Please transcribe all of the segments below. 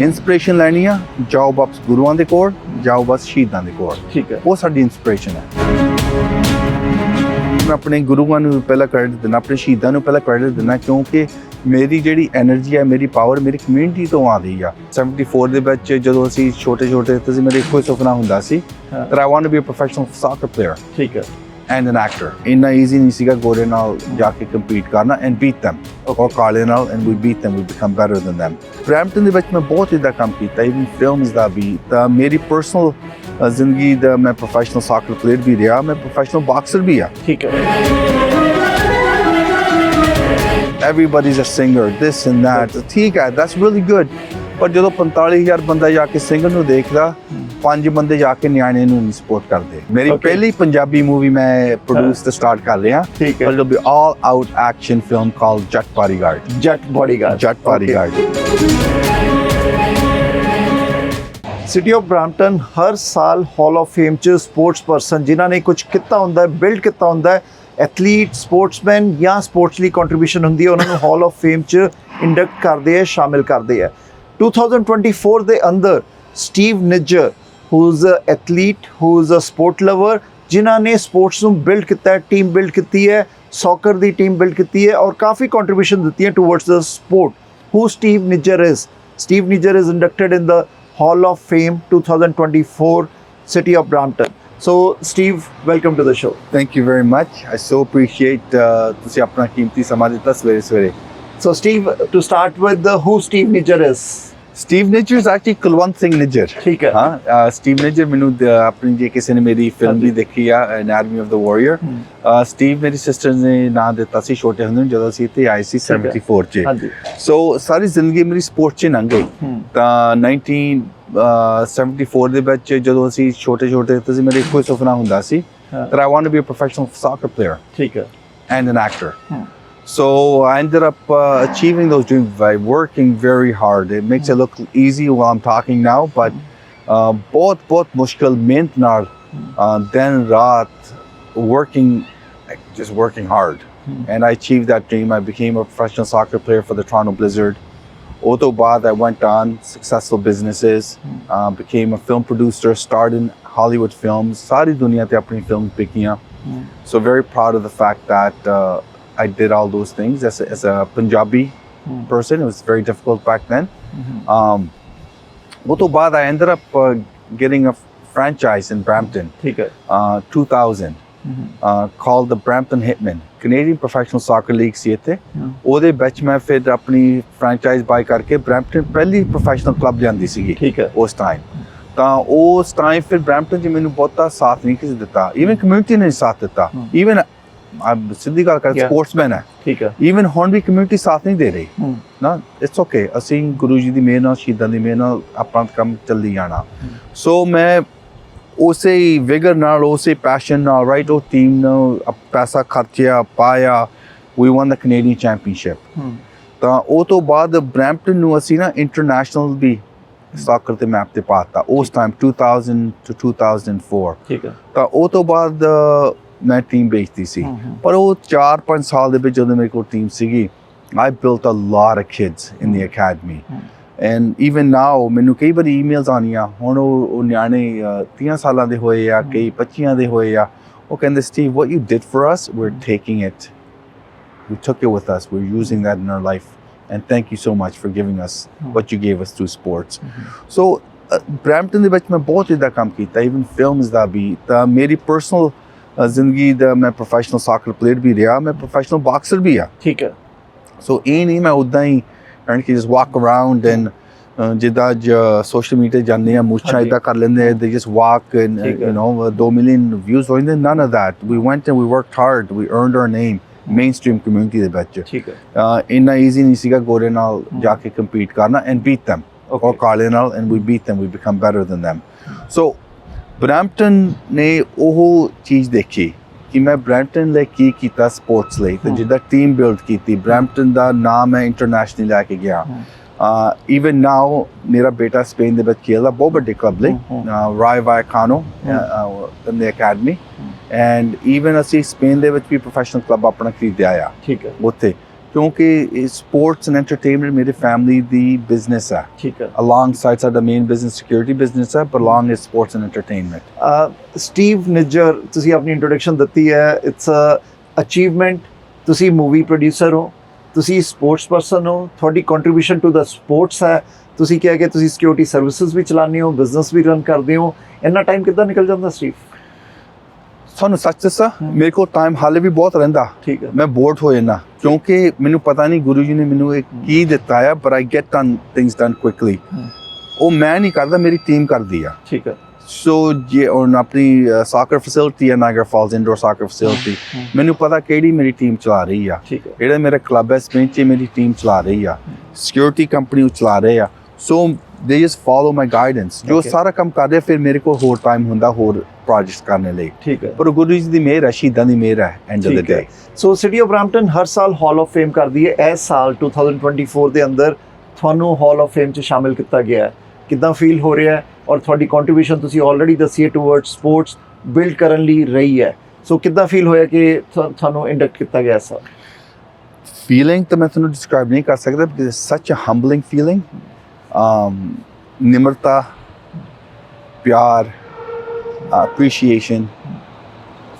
Inspiration ਲੈਣੀ ਆ ਜਾਓ ਵਾਪਸ ਗੁਰੂਆਂ ਦੇ ਕੋਲ ਜਾਓ ਬਸ ਸ਼ਹੀਦਾਂ ਦੇ ਕੋਲ। ਠੀਕ ਹੈ। ਉਹ ਸਾਡੀ ਇਨਸਪੀਰੇਸ਼ਨ ਹੈ। ਮੈਂ ਆਪਣੇ ਗੁਰੂਆਂ ਨੂੰ ਪਹਿਲਾਂ ਕ੍ਰੈਡਿਟ ਦਿੰਦਾ ਆਪਣੇ ਸ਼ਹੀਦਾਂ ਨੂੰ ਪਹਿਲਾਂ ਕ੍ਰੈਡਿਟ ਦਿੰਦਾ ਕਿਉਂਕਿ ਮੇਰੀ ਜਿਹੜੀ એનર્ਜੀ ਹੈ ਮੇਰੀ ਪਾਵਰ ਮੇਰੀ ਕਮਿਊਨਿਟੀ ਤੋਂ ਆ ਰਹੀ ਆ। 74 ਦੇ ਵਿੱਚ ਜਦੋਂ ਅਸੀਂ ਛੋਟੇ ਛੋਟੇ ਤੁਸੀਂ ਮੇਰੇ ਇੱਕੋ ਸੁਪਨਾ ਹੁੰਦਾ ਸੀ that I want to be a professional soccer player ਠੀਕ ਹੈ। ਐਂਡ ਐਨ ਐਕਟਰ ਇੰਨਾ ਈਜ਼ੀ ਨਹੀਂ ਸੀਗਾ ਗੋਰੇ ਨਾਲ ਜਾ ਕੇ ਕੰਪੀਟ ਕਰਨਾ ਐਂਡ ਬੀਟ them or ਕਾਲੇ ਨਾਲ and we beat them we become better than them. Brampton ਦੇ ਵਿੱਚ ਮੈਂ ਬਹੁਤ ਇਦਾਂ ਕੰਮ ਕੀਤਾ ਇਵਨ ਫਿਲਮਸ ਦਾ ਵੀ ਤਾਂ ਮੇਰੀ ਪਰਸਨਲ ਜ਼ਿੰਦਗੀ ਦਾ ਮੈਂ ਪ੍ਰੋਫੈਸ਼ਨਲ ਸਾਕਰ ਪਲੇਅਰ ਵੀ ਰਿਹਾ ਮੈਂ ਪ੍ਰੋਫੈਸ਼ਨਲ ਬਾਕਸਰ ਵੀ ਆ। ਠੀਕ ਹੈ। Everybody's a singer this and that ਠੀਕ ਹੈ that's really good ਪਰ ਜਦੋਂ 45000 ਬੰਦਾ ਜਾ ਕੇ ਸਿੰਗਰ ਨੂੰ ਦੇਖਦਾ ਪੰਜ ਬੰਦੇ ਜਾ ਕੇ ਨਿਆਣੇ ਨੂੰ ਨਹੀਂ ਸਪੋਰਟ ਕਰਦੇ। ਮੇਰੀ. ਪਹਿਲੀ ਪੰਜਾਬੀ ਮੂਵੀ ਮੈਂ ਪ੍ਰੋਡਿਊਸ ਤੇ ਸਟਾਰਟ ਕਰ ਰਿਹਾ ਠੀਕ ਹੈ। be all out action film called Jet Bodyguard. Jatt Bodyguard Jet Bodyguard. City of Brampton ਹਰ ਸਾਲ ਹਾਲ ਆਫ ਫੇਮ ਚ ਸਪੋਰਟਸ ਪਰਸਨ ਜਿਨ੍ਹਾਂ ਨੇ ਕੁਝ ਕੀਤਾ ਹੁੰਦਾ ਹੈ ਬਿਲਡ ਕੀਤਾ ਹੁੰਦਾ ਹੈ ਐਥਲੀਟ ਸਪੋਰਟਸਮੈਨ ਜਾਂ ਸਪੋਰਟਸ ਲਈ ਕੰਟਰੀਬਿਊਸ਼ਨ ਹੁੰਦੀ ਹੈ ਉਹਨਾਂ ਨੂੰ ਹਾਲ ਆਫ ਫੇਮ ਚ ਇੰਡਕਟ ਕਰਦੇ ਹੈ ਸ਼ਾਮਿਲ ਕਰਦੇ ਹੈ 2024 ਦੇ ਅੰਦਰ Steve Nijjar who is a athlete who is a sport lover ਜਿਨ੍ਹਾਂ ਨੇ ਸਪੋਰਟਸ ਨੂੰ ਬਿਲਡ ਕੀਤਾ ਹੈ ਟੀਮ ਬਿਲਡ ਕੀਤੀ ਹੈ ਸੌਕਰ ਦੀ ਟੀਮ ਬਿਲਡ ਕੀਤੀ ਹੈ ਔਰ ਕਾਫੀ ਕੰਟਰੀਬਿਊਸ਼ਨ ਦਿੱਤੀ ਹੈ towards the sport who Steve Niger is. Steve Niger is inducted in the Hall of Fame 2024, City of Brampton. So, Steve, welcome to the show. Thank you very much. I so appreciate uh, ਤੁਸੀਂ ਆਪਣਾ ਕੀਮਤੀ ਸਮਾਂ ਦਿੱਤਾ ਸਵੇਰੇ ਸਵੇਰੇ So, Steve, to start with, the who Steve Niger is. Steve Nijjar is actually Kulwant Singh Nijjar ਠੀਕ ਹੈ। ਹਾਂ ਸਟੀਵ ਨਿਜਰ ਮੈਨੂੰ ਆਪਣੀ ਜੇ ਕਿਸੇ ਨੇ ਮੇਰੀ ਫਿਲਮ ਵੀ ਦੇਖੀ ਆ anatomy of the warrior Steve ਮੇਰੀ ਸਿਸਟਰ ਨੇ ਨਾਂ ਦਿੱਤਾ ਸੀ ਛੋਟੇ ਹੁੰਦੇ ਜਦੋਂ ਅਸੀਂ ਇੱਥੇ ਆਏ ਸੀ ਠੀਕ ਹੈ। 74 ਚ। ਹਾਂਜੀ। ਸੋ ਸਾਰੀ ਜ਼ਿੰਦਗੀ ਮੇਰੀ ਸਪੋਰਟ 'ਚ ਲੰਘ ਗਈ। ਤਾਂ 1974 ਦੇ ਵਿੱਚ ਜਦੋਂ ਅਸੀਂ ਛੋਟੇ ਛੋਟੇ ਤੇ ਸੀ ਮੇਰੇ ਇੱਕੋ ਸੁਪਨਾ ਹੁੰਦਾ ਸੀ that I want to be a professional soccer player ਠੀਕ ਹੈ। and an actor. Hmm. So I ended up uh, achieving those dreams by working very hard. It makes it look easy while I'm talking now, but uh, बहुत बहुत मुश्किल मेहनत नाल uh, दिन रात working like, just working hard. Hmm. And I achieved that dream. I became a professional soccer player for the Toronto Blizzard. Oto Bad, I went on successful businesses, Hmm. uh, became a film producer, starred in Hollywood films. Sari dunia te apni film pikiyan. Hmm. So very proud of the fact that uh, I did all those things as a, as a Punjabi Hmm. person. It was very difficult back then. Mhm. Um, Oto Bad, I ended up uh, getting a franchise in Brampton, ਠੀਕ ਹੈ uh, 2000, Mhm. uh, called the Brampton Hitmen. Canadian Professional Soccer League ਸੀ ਇੱਥੇ Yeah. ਉਹਦੇ ਵਿੱਚ ਮੈਂ ਫਿਰ ਆਪਣੀ franchise ਬਾਈ ਕਰਕੇ Brampton ਪਹਿਲੀ ਪ੍ਰੋਫੈਸ਼ਨਲ ਕਲੱਬ ਜਾਂਦੀ ਸੀਗੀ ਠੀਕ ਹੈ ਉਸ ਟਾਈਮ ਤਾਂ ਉਸ ਟਾਈਮ ਫਿਰ ਬ੍ਰੈਂਪਟਨ 'ਚ ਮੈਨੂੰ ਬਹੁਤਾ ਸਾਥ ਨਹੀਂ ਕਿਸੇ ਦਿੱਤਾ ਈਵਨ ਕਮਿਊਨਿਟੀ ਨੇ ਸਾਥ ਦਿੱਤਾ ਹਮ। ਸਿੱਧੀ ਗੱਲ ਕਰ. ਸਪੋਰਟਸਮੈਨ ਹੈ। ਠੀਕ ਹੈ। ਈਵਨ ਹੁਣ ਵੀ ਕਮਿਊਨਿਟੀ ਸਾਥ ਨਹੀਂ ਦੇ ਰਹੀ। ਨਾ ਇਟਸ ਓਕੇ ਅਸੀਂ ਗੁਰੂ ਜੀ ਦੀ ਮਿਹਰ ਨਾਲ ਸ਼ਹੀਦਾਂ ਦੀ ਮਿਹਰ ਨਾਲ ਆਪਣਾ ਕੰਮ ਚੱਲਦੀ ਜਾਣਾ। ਸੋ ਮੈਂ ਉਸੇ ਹੀ ਵਿਗਰ ਨਾਲ ਉਸੇ ਪੈਸ਼ਨ ਨਾਲ ਰਾਈਟ ਉਹ ਟੀਮ ਨੂੰ ਪੈਸਾ ਖਰਚਿਆ ਪਾਇਆ। We won the Canadian championship ਤਾਂ ਉਹ ਤੋਂ ਬਾਅਦ ਬ੍ਰੈਂਪਟਨ ਨੂੰ ਅਸੀਂ ਨਾ ਇੰਟਰਨੈਸ਼ਨਲ ਵੀ ਸਾਕਰ ਦੇ ਮੈਪ ਤੇ ਪਾਤਾ। ਉਸ ਟਾਈਮ 2000 ਟੂ 2004 ਠੀਕ ਹੈ। ਤਾਂ ਉਹ ਤੋਂ ਬਾਅਦ ਮੈਂ ਟੀਮ ਵੇਚਦੀ ਸੀ ਹੂੰ, ਹੂੰ। ਪਰ ਉਹ 4-5 ਸਾਲ ਦੇ ਵਿੱਚ ਜਦੋਂ ਮੇਰੇ ਕੋਲ ਟੀਮ ਸੀਗੀ I built a lot of kids in the academy. Hmm. And even now ਮੈਨੂੰ ਕਈ ਵਾਰੀ ਈਮੇਲਸ ਆਉਂਦੀਆਂ ਹੁਣ ਉਹ ਉਹ ਨਿਆਣੇ ਅ, 30 ਸਾਲਾਂ ਦੇ ਹੋਏ ਆ ਕਈ 25 ਦੇ ਹੋਏ ਆ ਉਹ ਕਹਿੰਦੇ Steve what you did for us we're taking it we took it with us we're using that in our life and thank you so much for giving us Hmm. what you gave us through sports Mhm. So Brampton ਦੇ ਵਿੱਚ ਮੈਂ ਬਹੁਤ ਇਦਾਂ ਕੰਮ ਕੀਤਾ even films ਦਾ ਵੀ ਤਾਂ ਮੇਰੀ personal ਜ਼ਿੰਦਗੀ ਦਾ ਮੈਂ ਪ੍ਰੋਫੈਸ਼ਨਲ ਸਾਕਰ ਪਲੇਅਰ ਵੀ ਰਿਹਾ ਮੈਂ ਪ੍ਰੋਫੈਸ਼ਨਲ ਬਾਕਸਰ ਵੀ ਆ। ਠੀਕ ਹੈ। ਸੋ ਇਹ ਨਹੀਂ ਮੈਂ ਉਦਾਂ ਹੀ ਐਂਡ ਕਿ ਜਸ ਵਾਕ ਅਰਾਊਂਡ ਐਂਡ ਜਿੱਦਾਂ ਸੋਸ਼ਲ ਮੀਡੀਆ ਜਾਂਦੇ ਆ ਮੁੱਛਾਂ। ਇਦਾਂ ਕਰ ਲੈਂਦੇ ਦੇ just walk and. You know 2 million views ਹੋ ਜਾਂਦੇ none of that. We went and we worked hard we earned our name mainstream community ਦੇ ਵਿੱਚ। ਠੀਕ ਹੈ। ਇੰਨਾ ਈਜ਼ੀ ਨਹੀਂ ਸੀਗਾ ਗੋਰੇ ਨਾਲ ਜਾ ਕੇ compete ਕਰਨਾ and beat them ਓਕੇ ਕਾਲੇ ਨਾਲ and we beat them we become better than them so Brampton ਨੇ ਉਹ ਚੀਜ਼ ਦੇਖੀ ਕਿ ਮੈਂ ਬ੍ਰੈਂਪਟਨ ਲਈ ਕੀ ਕੀਤਾ ਸਪੋਰਟਸ ਲਈ ਤੇ। ਜਿੱਦਾਂ ਟੀਮ ਬਿਲਡ ਕੀਤੀ ਬ੍ਰੈਂਪਟਨ ਦਾ ਨਾਮ ਮੈਂ ਇੰਟਰਨੈਸ਼ਨਲ ਲੈ ਕੇ ਗਿਆ। ਇਵਨ ਨਾਓ ਮੇਰਾ ਬੇਟਾ ਸਪੇਨ ਦੇ ਵਿੱਚ ਖੇਡਦਾ ਬਹੁਤ ਵੱਡੇ ਕਲੱਬ ਲਈ Rayo Vallecano. In the academy. And even ਅਸੀਂ ਸਪੇਨ ਦੇ ਵਿੱਚ ਵੀ ਪ੍ਰੋਫੈਸ਼ਨਲ ਕਲੱਬ ਆਪਣਾ ਖਰੀਦਿਆ ਆ ਠੀਕ ਹੈ ਉੱਥੇ ਕਿਉਂਕਿ ਸਪੋਰਟਸ ਐਂਡ ਐਂਟਰਟੇਨਮੈਂਟ ਮੇਰੇ ਫੈਮਿਲੀ ਦੀ ਬਿਜ਼ਨਸ ਹੈ ਠੀਕ ਹੈ alongside ਸਾਡਾ ਮੇਨ ਬਿਜ਼ਨਸ ਸਿਕਿਉਰਿਟੀ ਬਿਜ਼ਨਸ ਹੈ along is sports and entertainment Steve Nijjar ਤੁਸੀਂ ਆਪਣੀ ਇੰਟਰੋਡਕਸ਼ਨ ਦਿੱਤੀ ਹੈ। ਇਟਸ ਅ ਅਚੀਵਮੈਂਟ ਤੁਸੀਂ ਮੂਵੀ ਪ੍ਰੋਡਿਊਸਰ ਹੋ। ਤੁਸੀਂ ਸਪੋਰਟਸ ਪਰਸਨ ਹੋ। ਤੁਹਾਡੀ ਕੰਟਰੀਬਿਊਸ਼ਨ ਟੂ ਦਾ ਸਪੋਰਟਸ ਹੈ। ਤੁਸੀਂ ਕਿਹਾ ਕਿ ਤੁਸੀਂ ਸਿਕਿਉਰਿਟੀ ਸਰਵਿਸਿਜ਼ ਵੀ ਚਲਾਉਂਦੇ ਹੋ ਬਿਜ਼ਨਸ ਵੀ ਰਨ ਕਰਦੇ ਹੋ। ਇੰਨਾ ਟਾਈਮ ਕਿੱਦਾਂ ਨਿਕਲ ਜਾਂਦਾ ਸਟੀਵ ਤੁਹਾਨੂੰ ਸੱਚ ਦੱਸਾਂ। ਮੇਰੇ ਕੋਲ ਟਾਈਮ ਹਾਲੇ ਵੀ ਬਹੁਤ ਰਹਿੰਦਾ। ਠੀਕ ਹੈ। ਮੈਂ ਬੋਰਡ ਹੋ ਜਾਂਦਾ। ਕਿਉਂਕਿ ਮੈਨੂੰ ਪਤਾ ਨਹੀਂ ਗੁਰੂ ਜੀ ਨੇ ਮੈਨੂੰ ਇਹ ਕੀ ਦਿੱਤਾ ਹੈ but I get done things done quickly ਹਮ। ਉਹ ਮੈਂ ਨਹੀਂ ਕਰਦਾ ਮੇਰੀ ਟੀਮ ਕਰਦੀ ਆ। ਠੀਕ ਹੈ। ਸੋ ਜੇ ਔਰ ਆਪਣੀ ਸਾਕਰ ਫੈਸਿਲਿਟੀ ਹੈ Niagara Falls indoor soccer facility. ਮੈਨੂੰ ਪਤਾ ਕਿਹੜੀ ਮੇਰੀ ਟੀਮ ਚਲਾ ਰਹੀ ਆ। ਜਿਹੜਾ ਮੇਰਾ ਕਲੱਬ ਹੈ ਸਪੇਨ 'ਚ ਮੇਰੀ ਟੀਮ ਚਲਾ ਰਹੀ ਆ। ਸਿਕਿਉਰਿਟੀ ਕੰਪਨੀ ਉਹ ਚਲਾ ਰਹੇ ਆ। ਸੋ ਦੇ ਜਸਟ ਫਾਲੋ ਮਾਈ ਗਾਈਡੈਂਸ ਜੋ. ਸਾਰਾ ਕੰਮ ਕਰਦੇ ਫਿਰ ਮੇਰੇ ਕੋਲ ਹੋਰ ਟਾਈਮ ਹੁੰਦਾ ਹੋਰ ਪ੍ਰੋਜੈਕਟਸ ਕਰਨ ਲਈ। ਠੀਕ ਹੈ। ਪਰ ਗੁਰੂ ਜੀ ਦੀ ਮਿਹਰ ਹੈ ਸ਼ਹੀਦਾਂ ਦੀ ਮਿਹਰ ਹੈ end of the. Day so city of Brampton ਹਰ ਸਾਲ ਹਾਲ ਆਫ ਫੇਮ ਕਰਦੀ ਹੈ। ਇਸ ਸਾਲ 2024 ਦੇ ਅੰਦਰ ਤੁਹਾਨੂੰ ਹਾਲ ਆਫ ਫੇਮ 'ਚ ਸ਼ਾਮਿਲ ਕੀਤਾ ਗਿਆ ਹੈ। ਕਿੱਦਾਂ ਫੀਲ ਹੋ ਰਿਹਾ ਹੈ? ਔਰ ਤੁਹਾਡੀ ਕੰਟਰੀਬਿਊਸ਼ਨ ਤੁਸੀਂ ਆਲਰੇਡੀ ਦੱਸੀ ਹੈ ਟੁਵਰਡ ਸਪੋਰਟਸ ਬਿਲਡ ਕਰਨ ਲਈ ਰਹੀ ਹੈ। ਸੋ ਕਿੱਦਾਂ ਫੀਲ ਹੋਇਆ ਕਿ ਤੁਹਾ- ਤੁਹਾਨੂੰ ਇੰਡਕਟ ਕੀਤਾ ਗਿਆ ਸਰ ਫੀਲਿੰਗ ਤਾਂ ਮੈਂ ਤੁਹਾਨੂੰ ਡਿਸਕ੍ਰਾਈਬ ਨਹੀਂ ਕਰ ਸਕਦਾ ਬਿਕਾਜ਼ ਇਟਸ ਸੱਚ ਅ ਹੰਬਲਿੰਗ ਫੀਲਿੰਗ um ਨਿਮਰਤਾ ਪਿਆਰ appreciation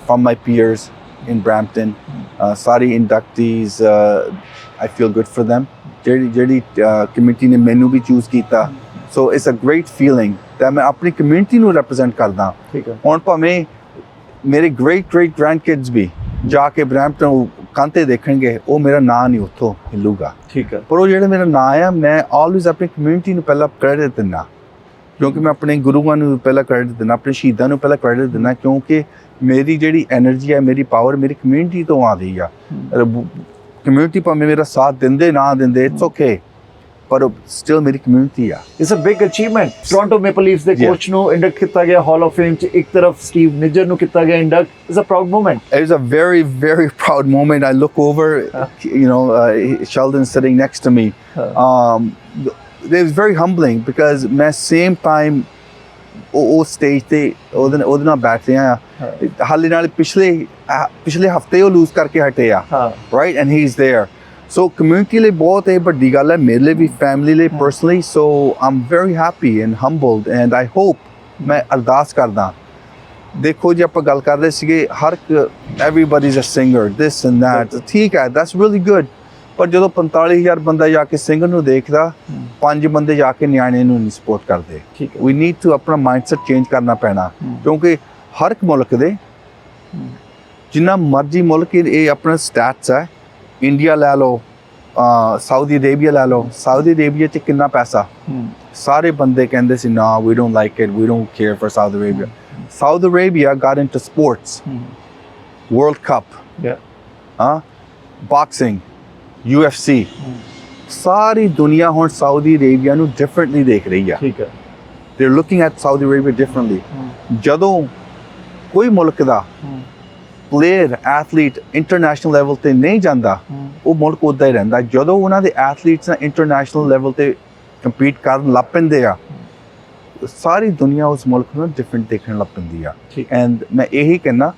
from my peers in Brampton. Uh, sorry inductees uh, I feel good for them. ਜਿਹੜੀ ਜਿਹੜੀ ਕਮਿਊਨਿਟੀ ਨੇ ਮੈਨੂੰ ਵੀ ਚੂਜ਼ ਕੀਤਾ so it's a great feeling that ਮੈਂ ਆਪਣੀ ਕਮਿਊਨਿਟੀ ਨੂੰ ਰਿਪਰੈਜ਼ੈਂਟ ਕਰਦਾ ਠੀਕ ਹੈ ਹੁਣ ਭਾਵੇਂ ਮੇਰੇ ਗ੍ਰੇਟ ਗ੍ਰੇਟ ਗ੍ਰੈਂਡ ਕਿਡਸ ਵੀ ਜਾ ਕੇ ਬ੍ਰੈਂਪਟਨ ਕਾਂਤੇ ਦੇਖਣਗੇ ਉਹ ਮੇਰਾ ਨਾਂ ਨਹੀਂ ਉੱਥੋਂ ਹਿੱਲੂਗਾ ਠੀਕ ਹੈ ਪਰ ਉਹ ਜਿਹੜਾ ਮੇਰਾ ਨਾਂ ਆ ਮੈਂ ਆਲਵੇਜ਼ ਆਪਣੀ ਕਮਿਊਨਿਟੀ ਨੂੰ ਪਹਿਲਾਂ ਕ੍ਰੈਡਿਟ ਦਿੰਦਾ ਕਿਉਂਕਿ ਮੈਂ ਆਪਣੇ ਗੁਰੂਆਂ ਨੂੰ ਪਹਿਲਾਂ ਕ੍ਰੈਡਿਟ ਦਿੰਦਾ ਆਪਣੇ ਸ਼ਹੀਦਾਂ ਨੂੰ ਪਹਿਲਾਂ ਕ੍ਰੈਡਿਟ ਦਿੰਦਾ ਕਿਉਂਕਿ ਮੇਰੀ ਜਿਹੜੀ એનર્ਜੀ ਹੈ ਮੇਰੀ ਪਾਵਰ ਮੇਰੀ ਕਮਿਊਨਿਟੀ ਤੋਂ ਆਉਂਦੀ ਆ। ਕਮਿਊਨਿਟੀ ਭਾਵੇਂ ਮੇਰਾ ਸਾਥ ਦਿੰਦੇ ਨਾ ਦਿੰਦੇ ਇਟਸ ਓਕੇ ਪਰ ਸਟਿਲ ਮੇਰੀ ਕਮਿਊਨਿਟੀ ਆ। It's a big achievement Toronto Maple Leafs ਦੇ ਕੋਚ ਨੂੰ ਇੰਡਕਟ ਕੀਤਾ ਗਿਆ ਹਾਲ ਆਫ ਫੇਮ ਚ ਇੱਕ ਤਰਫ ਸਟੀਵ ਨਿਜਰ ਨੂੰ ਕੀਤਾ ਗਿਆ induct it's a proud moment it's a very very proud moment I look over you know Sheldon sitting next to me um it was very humbling because ਮੈਂ same time ਉਹ ਉਹ stage ਤੇ ਉਹਦੇ ਨਾਲ- ਉਹਦੇ ਨਾਲ ਬੈਠ ਰਿਹਾ ਆ ਹਾਲੇ ਨਾਲ ਪਿਛਲੇ ਅਹ ਪਿਛਲੇ ਹਫ਼ਤੇ ਉਹ ਲੂਜ਼ ਕਰਕੇ ਹਟੇ ਆ ਹਾਂ right and he's there so community ਲਈ ਬਹੁਤ ਇਹ ਵੱਡੀ ਗੱਲ ਹੈ ਮੇਰੇ ਲਈ ਵੀ family ਲਈ personally so I'm very happy and humbled and I hope ਮੈਂ ਅਰਦਾਸ ਕਰਦਾ ਦੇਖੋ ਜੀ ਆਪਾਂ ਗੱਲ ਕਰ ਰਹੇ ਸੀਗੇ ਹਰ everybody's a singer this and that ਠੀਕ ਹੈ that's really good ਪਰ ਜਦੋਂ 45000 ਬੰਦਾ ਜਾ ਕੇ ਸਿੰਗਰ ਨੂੰ ਦੇਖਦਾ ਪੰਜ ਬੰਦੇ ਜਾ ਕੇ ਨਿਆਣੇ ਨੂੰ ਨਹੀਂ ਸਪੋਰਟ ਕਰਦੇ। ਠੀਕ ਹੈ। We need to ਆਪਣਾ ਮਾਈਂਡਸੈਟ ਚੇਂਜ ਕਰਨਾ ਪੈਣਾ। ਕਿਉਂਕਿ ਹਰ ਇੱਕ ਮੁਲਕ ਦੇ ਜਿੰਨਾ ਮਰਜ਼ੀ ਮੁਲਕ ਇਹ ਆਪਣਾ ਸਟੈਟਸ ਹੈ। ਇੰਡੀਆ ਲੈ ਲਓ ਸਾਊਦੀ ਅਰੇਬੀਆ ਲੈ ਲਓ। ਸਾਊਦੀ ਅਰੇਬੀਆ 'ਚ ਕਿੰਨਾ ਪੈਸਾ? ਸਾਰੇ ਬੰਦੇ ਕਹਿੰਦੇ ਸੀ ਨਾ we don't like it we don't care for Saudi Arabia Saudi Arabia got into sports World Cup Yeah. ਹਾਂ ਬਾਕਸਿੰਗ UFC ਸਾਰੀ ਦੁਨੀਆ ਹੁਣ ਸਾਊਦੀ ਅਰੇਬੀਆ ਨੂੰ ਡਿਫਰੈਂਟਲੀ ਦੇਖ ਰਹੀ ਆ। ਠੀਕ ਹੈ। They're looking at Saudi Arabia differently. ਜਦੋਂ ਕੋਈ ਮੁਲਕ ਦਾ ਪਲੇਅਰ ਐਥਲੀਟ ਇੰਟਰਨੈਸ਼ਨਲ ਲੈਵਲ ਤੇ ਨਹੀਂ ਜਾਂਦਾ ਉਹ ਮੁਲਕ ਉਦਾਂ ਹੀ ਰਹਿੰਦਾ। ਜਦੋਂ ਉਹਨਾਂ ਦੇ ਐਥਲੀਟਸ ਨਾ ਇੰਟਰਨੈਸ਼ਨਲ ਲੈਵਲ ਤੇ ਕੰਪੀਟ ਕਰਨ ਲੱਗ ਪੈਂਦੇ ਆ ਸਾਰੀ ਦੁਨੀਆ ਉਸ ਮੁਲਕ ਨੂੰ ਡਿਫਰੈਂਟ ਦੇਖਣ ਲੱਗ ਪੈਂਦੀ ਆ। ਐਂਡ ਮੈਂ ਇਹੀ ਕਹਿੰਦਾ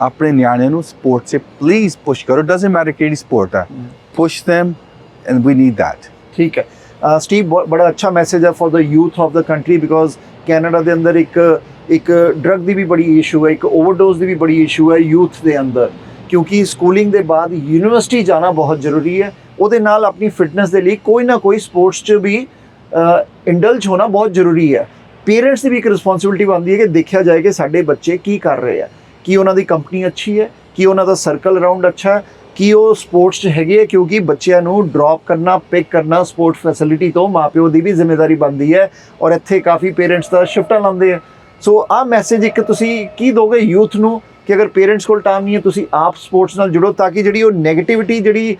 ਆਪਣੇ ਨਿਆਣਿਆਂ ਨੂੰ ਸਪੋਰਟ 'ਚ ਪਲੀਜ਼ ਪੁਸ਼ ਕਰੋ। ਡਸਨਟ ਮੈਟਰ ਕਿਹੜੀ ਸਪੋਰਟ ਹੈ। Push them and we need that. ਠੀਕ ਹੈ ਸਟੀਵ ਬੜਾ ਅੱਛਾ ਮੈਸੇਜ ਹੈ for the youth of the country because Canada ਦੇ ਅੰਦਰ ਇੱਕ ਇੱਕ ਡਰਗ ਦੀ ਵੀ ਬੜੀ ਇਸ਼ੂ ਹੈ ਇੱਕ ਓਵਰਡੋਜ਼ ਦੀ ਵੀ ਬੜੀ ਇਸ਼ੂ ਹੈ ਯੂਥ ਦੇ ਅੰਦਰ ਕਿਉਂਕਿ ਸਕੂਲਿੰਗ ਦੇ ਬਾਅਦ ਯੂਨੀਵਰਸਿਟੀ ਜਾਣਾ ਬਹੁਤ ਜ਼ਰੂਰੀ ਹੈ ਉਹਦੇ ਨਾਲ ਆਪਣੀ ਫਿਟਨੈਸ ਦੇ ਲਈ ਕੋਈ ਨਾ ਕੋਈ ਸਪੋਰਟਸ 'ਚ ਵੀ ਇੰਡਲਜ ਹੋਣਾ ਬਹੁਤ ਜ਼ਰੂਰੀ ਹੈ ਪੇਰੈਂਟਸ ਦੀ ਵੀ ਇੱਕ ਰਿਸਪੌਂਸਿਬਿਲਟੀ ਬਣਦੀ ਹੈ ਕਿ ਦੇਖਿਆ ਜਾਏ ਕਿ ਸਾਡੇ ਬੱਚੇ ਕੀ ਕਰ ਰਹੇ ਆ ਕੀ ਉਹਨਾਂ ਦੀ ਕੰਪਨੀ ਅੱਛੀ ਹੈ ਕੀ ਉਹਨਾਂ ਦਾ ਸਰਕਲ ਅਰਾਊਂਡ ਅੱਛਾ ਹੈ ਕੀ ਉਹ ਸਪੋਰਟਸ 'ਚ ਹੈਗੇ ਆ? ਕਿਉਂਕਿ ਬੱਚਿਆਂ ਨੂੰ ਡ੍ਰੌਪ ਕਰਨਾ ਪਿਕ ਕਰਨਾ ਸਪੋਰਟ ਫੈਸਿਲਿਟੀ ਤੋਂ ਮਾਪਿਓ ਦੀ ਵੀ ਜ਼ਿੰਮੇਵਾਰੀ ਬਣਦੀ ਹੈ ਔਰ ਇੱਥੇ ਕਾਫੀ ਪੇਰੈਂਟਸ ਦਾ ਸ਼ਿਫਟਾਂ ਲਾਉਂਦੇ ਆ। ਸੋ ਆਹ ਮੈਸੇਜ ਇੱਕ ਤੁਸੀਂ ਕੀ ਦੋਗੇ ਯੂਥ ਨੂੰ ਕਿ ਅਗਰ ਪੇਰੈਂਟਸ ਕੋਲ ਟਾਈਮ ਨਹੀਂ ਹੈ ਤੁਸੀਂ ਆਪ ਸਪੋਰਟਸ ਨਾਲ ਜੁੜੋ ਤਾਂ ਕਿ ਜਿਹੜੀ ਉਹ 네ਗੇਟਿਵਿਟੀ ਜਿਹੜੀ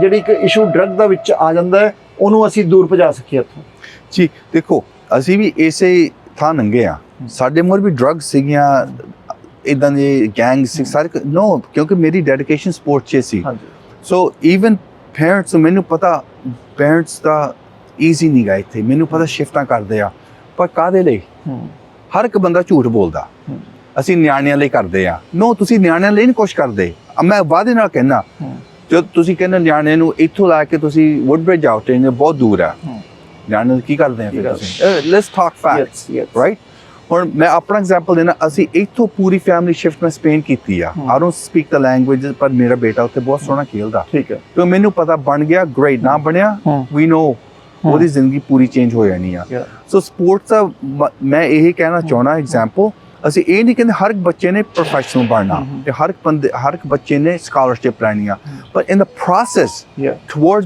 ਜਿਹੜੀ ਇੱਕ ਇਸ਼ੂ ਡਰਗ ਦਾ ਵਿੱਚ ਆ ਜਾਂਦਾ ਹੈ ਉਹਨੂੰ ਅਸੀਂ ਦੂਰ ਭਜਾ ਸਕੀਏ ਇੱਥੋਂ। ਜੀ ਦੇਖੋ ਅਸੀਂ ਵੀ ਇਸੇ ਥਾਂ ਨੰਗੇ ਆ। ਸਾਡੇ ਮੋਰ ਵੀ ਡਰੱਗਸ ਸੀਗੀਆਂ ਇਦਾਂ ਦੇ ਗੈਂਗ ਸੀ ਸਾਰੇ ਨੋ ਕਿਉਂਕਿ ਮੇਰੀ ਡੈਡੀਕੇਸ਼ਨ ਸਪੋਰਟ 'ਚ ਸੀ। ਹਾਂਜੀ। ਸੋ ਈਵਨ ਪੇਰੈਂਟਸ ਮੈਨੂੰ ਪਤਾ ਪੇਰੈਂਟਸ ਦਾ ਈਜ਼ੀ ਨਹੀਂ ਗਾ ਇੱਥੇ। ਮੈਨੂੰ ਪਤਾ ਸ਼ਿਫਟਾਂ ਕਰਦੇ ਆ। ਪਰ ਕਾਦੇ ਲਈ? ਹਰ ਇੱਕ ਬੰਦਾ ਝੂਠ ਬੋਲਦਾ। ਅਸੀਂ ਨਿਆਣਿਆਂ ਲਈ ਕਰਦੇ ਆ। ਨੋ ਤੁਸੀਂ ਨਿਆਣਿਆਂ ਲਈ ਨਹੀਂ ਕੁਛ ਕਰਦੇ। ਮੈਂ ਵਾਅਦੇ ਨਾਲ ਕਹਿਣਾ ਜਦ ਤੁਸੀਂ ਕਹਿੰਦੇ ਨਿਆਣੇ ਨੂੰ ਇੱਥੋਂ ਲਾ ਕੇ ਤੁਸੀਂ ਵੁੱਡਬ੍ਰਿਜ ਆਓ ਟ੍ਰੇਨ ਬਹੁਤ ਦੂਰ ਆ। ਨਿਆਣੇ ਕੀ ਕਰਦੇ ਆ ਫਿਰ? ਤੁਸੀਂ? Let's talk facts. ਰਾਈਟ ਹੁਣ ਮੈਂ ਆਪਣਾ ਐਗਜ਼ਾਮਪਲ ਦੇਣਾ ਅਸੀਂ ਇੱਥੋਂ ਪੂਰੀ ਫੈਮਿਲੀ ਸ਼ਿਫਟ ਮੈਂ ਸਪੇਨ ਕੀਤੀ ਆ। I don't speak the language ਪਰ ਮੇਰਾ ਬੇਟਾ ਉੱਥੇ ਬਹੁਤ ਸੋਹਣਾ ਖੇਲਦਾ ਠੀਕ ਹੈ ਤੇ ਮੈਨੂੰ ਪਤਾ ਬਣ ਗਿਆ ਗ੍ਰੇਟ ਨਾ ਬਣਿਆ। ਵੀ ਨੋ ਉਹਦੀ ਜ਼ਿੰਦਗੀ ਪੂਰੀ ਚੇਂਜ ਹੋ ਜਾਣੀ ਆ. ਸੋ ਸਪੋਰਟਸ ਦਾ ਮ- ਇਹ ਕਹਿਣਾ ਚਾਹਣਾ ਐਗਜ਼ਾਮਪਲ ਅਸੀਂ ਇਹ ਨਹੀਂ ਕਹਿੰਦੇ ਹਰ ਇੱਕ ਬੱਚੇ ਨੇ ਪ੍ਰੋਫੈਸ਼ਨਲ ਬਣਨਾ। ਤੇ ਹਰ ਇੱਕ ਬੰਦੇ ਹਰ ਇੱਕ ਬੱਚੇ ਨੇ ਸਕਾਲਰਸ਼ਿਪ ਲੈਣੀ ਆ ਪਰ in the process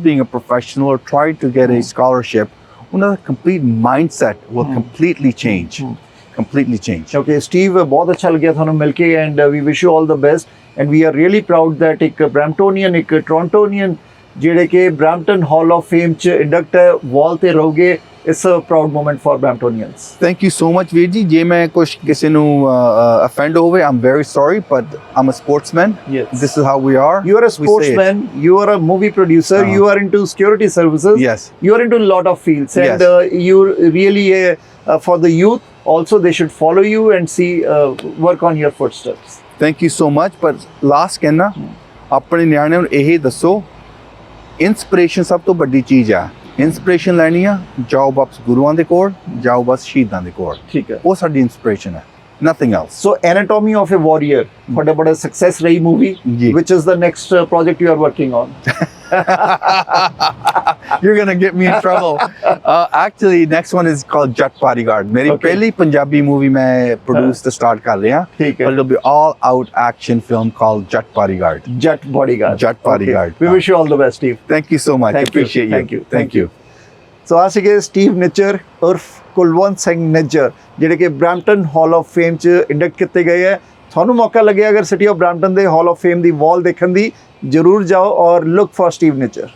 being a professional or try to get a Hmm. scholarship ਉਹਨਾਂ ਦਾ complete mindset will Hmm. Completely change Hmm. completely change okay Steve ਬਹੁਤ ਅੱਛਾ ਲੱਗਿਆ ਤੁਹਾਨੂੰ ਮਿਲ ਕੇ and we wish you all the best and we are really proud that ਇੱਕ Bramptonian ਇੱਕ ਟੋਰਾਂਟੋਨੀਅਨ ਜਿਹੜੇ ਕਿ ਬ੍ਰੈਂਪਟਨ ਹਾਲ ਆਫ ਫੇਮ ਚ ਇੰਡਕਟ ਹੈ ਵਾਲ ਤੇ ਰਹੋਗੇ it's a proud moment for Bramptonians thank you so much ਵੀਰ ਜੀ ਜੇ ਮੈਂ ਕੁਝ ਕਿਸੇ ਨੂੰ ਅਫੈਂਡ ਹੋਵੇ i'm very sorry but i'm a sportsman yes this is how we are You are a We say it. sportsman, you are a movie producer, Uh-huh. you are into security services, yes you are into a lot of uh, uh, uh, also they should follow you and see, uh, work on your footsteps. Thank you so much ਪਰ last ਕਹਿਣਾ ਆਪਣੇ ਨਿਆਣਿਆਂ ਨੂੰ ਇਹ ਦੱਸੋ inspiration ਸਭ ਤੋਂ ਵੱਡੀ ਚੀਜ਼ ਆ ਇਨਸਪੀਰੇਸ਼ਨ ਲੈਣੀ ਆ ਜਾਓ ਵਾਪਸ ਗੁਰੂਆਂ ਦੇ ਕੋਲ ਜਾਓ ਬਸ ਸ਼ਹੀਦਾਂ ਦੇ ਕੋਲ ਠੀਕ ਹੈ ਉਹ ਸਾਡੀ ਇਨਸਪੀਰੇਸ਼ਨ ਹੈ Nothing else. So, Anatomy of a Warrior, what about a success Ray movie, yeah. which is the next uh, project you are working on? You're gonna get me in trouble. Uh, actually, next one is called Jat Bodyguard. मेरी okay. Punjabi movie. I मैं produce start. Yeah. कर it'll be all out action film called Jat Bodyguard. Jat Bodyguard. Jat Bodyguard. Okay. We wish you all the best, Steve. Thank you so much. Thank Appreciate you. you. Thank you. Thank you. So, as again, Steve Nitcher, Urf Kulwant Singh Nijjar, ਜਿਹੜੇ ਕਿ Brampton hall of fame ਚ induct ਕੀਤੇ ਗਏ ਹੈ। ਤੁਹਾਨੂੰ ਮੌਕਾ ਲੱਗਿਆ ਅਗਰ ਸਿਟੀ ਆਫ ਬ੍ਰੈਂਪਟਨ ਦੇ ਹਾਲ ਆਫ ਫੇਮ ਦੀ ਵਾਲ ਦੇਖਣ ਦੀ, ਜਰੂਰ ਜਾਓ ਔਰ ਲੁੱਕ ਫॉर ਸਟੀਵ ਨਿਚਰ